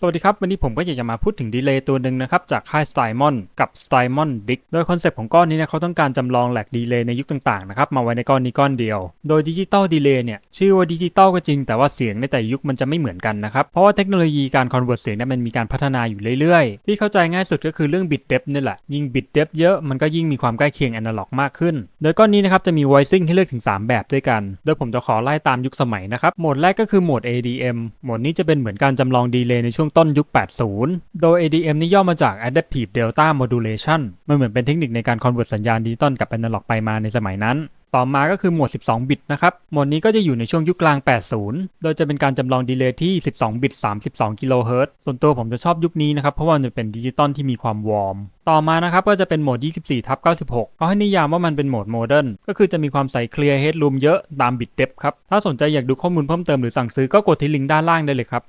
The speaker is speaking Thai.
สวัสดีครับ วันนี้ผมก็อยากจะมาพูดถึงดีเลย์ตัวหนึ่งนะครับ จากค่าย s t y m o n กับ s t y m o n Dick โดยคอนเซปต์ของก้อนนี้เนี่ยเขาต้องการจำลองแหลกดีเลย์ในยุคต่างๆนะครับมาไว้ในก้อนนี้ก้อนเดียว โดยดิจิตอลดีเลย์เนี่ยชื่อว่าดิจิตอลก็จริงแต่ว่าเสียงในแต่ยุคมันจะไม่เหมือนกันนะครับ เพราะว่าเทคโนโลยีการคอนเวิร์ตเสียงเนี่ยมันมีการพัฒนาอยู่เรื่อยๆ ที่เข้าใจง่ายสุดก็คือเรื่องบิตเดฟนี่แหละยิ่งบิตเดฟเยอะมันก็ยิ่งมีความใกล้เคียงแอนะล็อกมากขึ้น โดยก้อนนี้นะครับจะมี voicing ให้เลือกถึง 3 แบบด้วยกัน โดยผมจะขอไล่ตามยุคสมัยนะครับโหมดแรกก็คือโหมด ADM โหมดนี้จะเป็นเหมือนการจำลองดีเลย์ในช่วงต้นยุค 80 โดย ADM นี่ย่อมาจาก Adaptive Delta Modulation มันเหมือนเป็นเทคนิคในการคอนเวิร์ตสัญญาณดิจิตอลกับแอนะล็อกไปมาในสมัยนั้น ต่อมาก็คือโหมด12 บิตนะครับโหมดนี้ก็จะอยู่ในช่วงยุคกลาง 80 โดยจะเป็นการจำลองดีเลย์ที่ 12 บิต 32 กิโลเฮิรตซ์ ส่วนตัวผมจะชอบยุคนี้นะครับ เพราะว่ามันจะเป็นดิจิตอลที่มีความวอร์ม ต่อมานะครับก็จะเป็นโหมด 24ทับ96เขาให้นิยามว่ามันเป็นโหมดโมเดิร์น ก็คือจะมีความใสเคลียร์เฮดรูมเยอะตามบิตเดฟครับ ถ้าสนใจอยากดูข้อมูลเพิ่มเติมหรือสั่งซื้อก็กดที่ลิงก์ด้านล่างได้เลยครับ